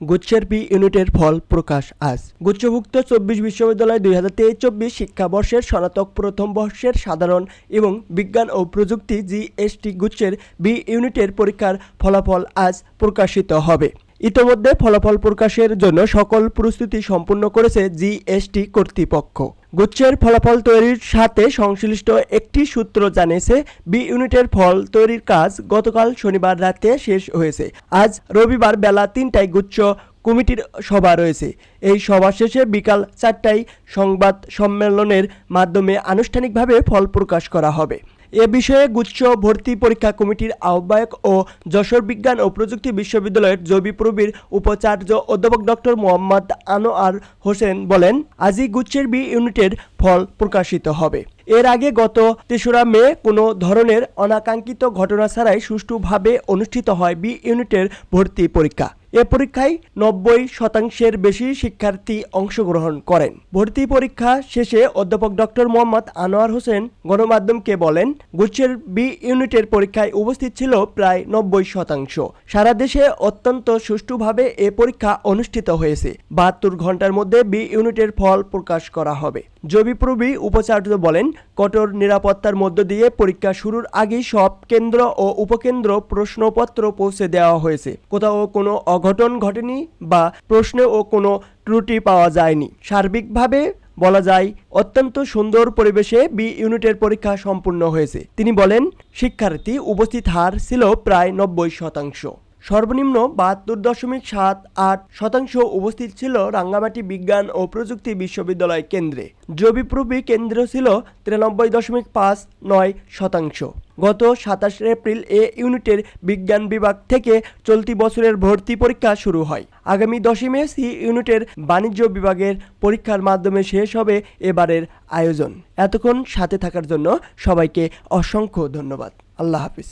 গুচ্ছের P ইউনিটের ফল প্রকাশ আজ। গুচ্ছভুক্ত চব্বিশ বিশ্ববিদ্যালয় দুই হাজার তেইশ চব্বিশ শিক্ষাবর্ষের স্নাতক প্রথম বর্ষের সাধারণ এবং বিজ্ঞান ও প্রযুক্তি জিএসটি গুচ্ছের বি ইউনিটের পরীক্ষার ফলাফল আজ প্রকাশিত হবে। ইতোমধ্যে ফলাফল প্রকাশের জন্য সকল প্রস্তুতি সম্পূর্ণ করেছে জিএসটি কর্তৃপক্ষ। গুচ্ছের ফলাফল তৈরির সাথে সংশ্লিষ্ট একটি সূত্র জানিয়েছে বি ইউনিটের ফল তৈরির কাজ গতকাল শনিবার রাতে শেষ হয়েছে। আজ রবিবার বেলা তিনটায় গুচ্ছ কমিটির সভা রয়েছে। এই সভা শেষে বিকাল চারটায় সংবাদ সম্মেলনের মাধ্যমে আনুষ্ঠানিকভাবে ফল প্রকাশ করা হবে। এ বিষয়ে গুচ্ছ ভর্তি পরীক্ষা কমিটির আহ্বায়ক ও যশোর বিজ্ঞান ও প্রযুক্তি বিশ্ববিদ্যালয়ের জবি প্রবীর উপাচার্য অধ্যাপক ডক্টর মোহাম্মদ আনোয়ার হোসেন বলেন, আজি গুচ্ছের বি ইউনিটের ফল প্রকাশিত হবে। এর আগে গত তেসরা মে কোনো ধরনের অনাকাঙ্ক্ষিত ঘটনা ছাড়াই সুষ্ঠুভাবে অনুষ্ঠিত হয় বি ইউনিটের ভর্তি পরীক্ষা। এ পরীক্ষায় নব্বই শতাংশের বেশি শিক্ষার্থী অংশগ্রহণ করেন। ভর্তি পরীক্ষা শেষে অধ্যাপক ডক্টর মোহাম্মদ আনোয়ার হোসেন গণমাধ্যমকে বলেন গুচ্ছের বি ইউনিটের পরীক্ষায় উপস্থিত ছিল প্রায় নব্বই শতাংশ। সারা দেশে অত্যন্ত সুষ্ঠুভাবে এ পরীক্ষা অনুষ্ঠিত হয়েছে। বাহাত্তর ঘণ্টার মধ্যে বি ইউনিটের ফল প্রকাশ করা হবে। জবিপ্রবি উপাচার্য বলেন, কঠোর নিরাপত্তার মধ্য দিয়ে পরীক্ষা শুরুর আগেই সব কেন্দ্র ও উপকেন্দ্র প্রশ্নপত্র পৌঁছে দেওয়া হয়েছে। কোথাও কোনো অঘটন ঘটেনি বা প্রশ্নেও কোনো ত্রুটি পাওয়া যায়নি। সার্বিকভাবে বলা যায়, অত্যন্ত সুন্দর পরিবেশে বি ইউনিটের পরীক্ষা সম্পূর্ণ হয়েছে। তিনি বলেন, শিক্ষার্থী উপস্থিত হার ছিল প্রায় নব্বই শতাংশ। সর্বনিম্ন বাহাত্তর দশমিক সাত আট শতাংশ উপস্থিত ছিল রাঙ্গামাটি বিজ্ঞান ও প্রযুক্তি বিশ্ববিদ্যালয় কেন্দ্রে। জবিপ্রবি কেন্দ্র ছিল তিরানব্বই দশমিক পাঁচ নয় শতাংশ। গত সাতাশ এপ্রিল এ ইউনিটের বিজ্ঞান বিভাগ থেকে চলতি বছরের ভর্তি পরীক্ষা শুরু হয়। আগামী দশই মে সি ইউনিটের বাণিজ্য বিভাগের পরীক্ষার মাধ্যমে শেষ হবে এবারের আয়োজন। এতক্ষণ সাথে থাকার জন্য সবাইকে অসংখ্য ধন্যবাদ। আল্লাহ হাফিজ।